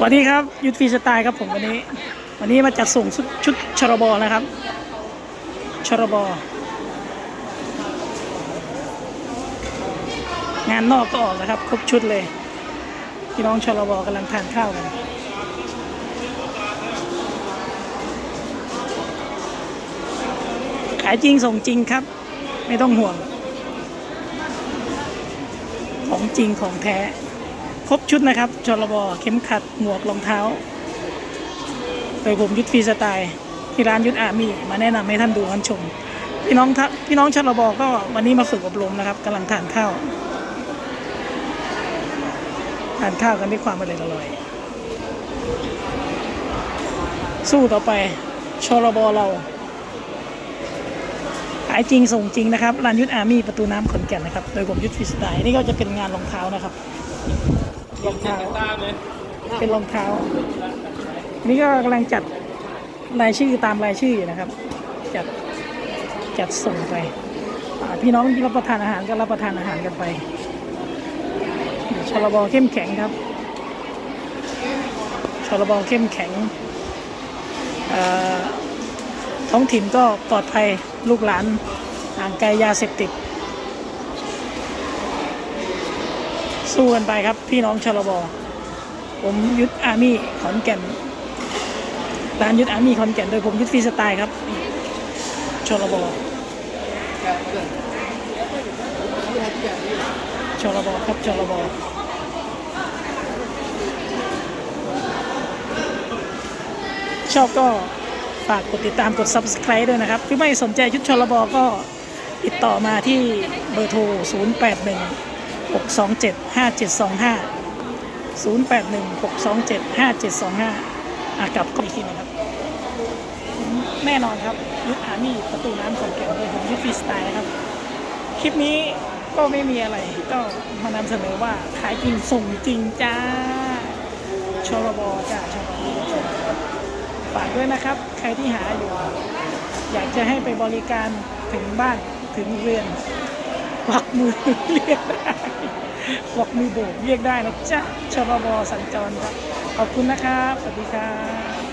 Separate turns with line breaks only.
สวัสดีครับยุทธฟีสไตล์ครับผมวันนี้ วันนี้มาจัดส่งชุดชุดชรบนะครับชรบงานนอกก็ออกนะครับ ครบชุดเลยพี่น้องชรบกำลังทานข้าวกันขายจริงส่งจริงครับ ไม่ต้องห่วง ของจริงของแท้ ครบชุดนะครับชลบเข็มขัดหมวกรองเท้า โดยผมยุทธฟรีสไตล์ที่ร้านยุทธอาร์มี่มาแนะนำให้ท่านดูท่านชม พี่น้องทะพี่น้องชลบก็วันนี้มาฝึกอบรมนะครับกำลังทานข้าวทานข้าวกันด้วยความอร่อยสู้ต่อไปชลบเราขายจริงส่งจริงนะครับร้านยุทธอาร์มี่ประตูน้ำขอนแก่นนะครับ โดยผมยุทธฟรีสไตล์นี่ก็จะเป็นงานรองเท้านะครับ รองเท้าเป็นรองเท้า นี่ก็กำลังจัดรายชื่อตามรายชื่อนะครับ จัดจัดส่งไปพี่น้องที่รับประทานอาหารก็รับประทานอาหารกันไปชลบเข้มแข็งครับชลบเข้มแข็งท้องถิ่นก็ปลอดภัยลูกหลานห่างไกลยาเสพติด สู้กันไปครับ พี่น้องชลบผมยุทธอาร์มี่ขอนแก่นร้านยุทธอาร์มี่ขอนแก่นโดยผมยุทธฟรีสไตล์ครับนี่ชลบชลบครับชลบชอบก็ฝากกดติดตามกด subscribe ด้วยนะครับที่ไม่สนใจชุดชลบก็ติดต่อมาที่เบอร์โทร 081 627 5725 081 627 5725อากลับก็อีกทีนะครับ แน่นอนครับยุทธอาร์มี่ประตูน้ำขอนแก่นโดยผมยุทธฟีสไตล์นะครับ คลิปนี้ก็ไม่มีอะไรก็มานำเสนอว่าขายจริงส่งจริงจ้าชลบจ้าชลบฝากด้วยนะครับ ใครที่หาอยู่ อยากจะให้ไปบริการถึงบ้านถึงเรือน ควักมือเรียกได้ควักมือโบกเรียกได้นะจ๊ะชบบสัญจรครับ ขอบคุณนะครับ สวัสดีครับ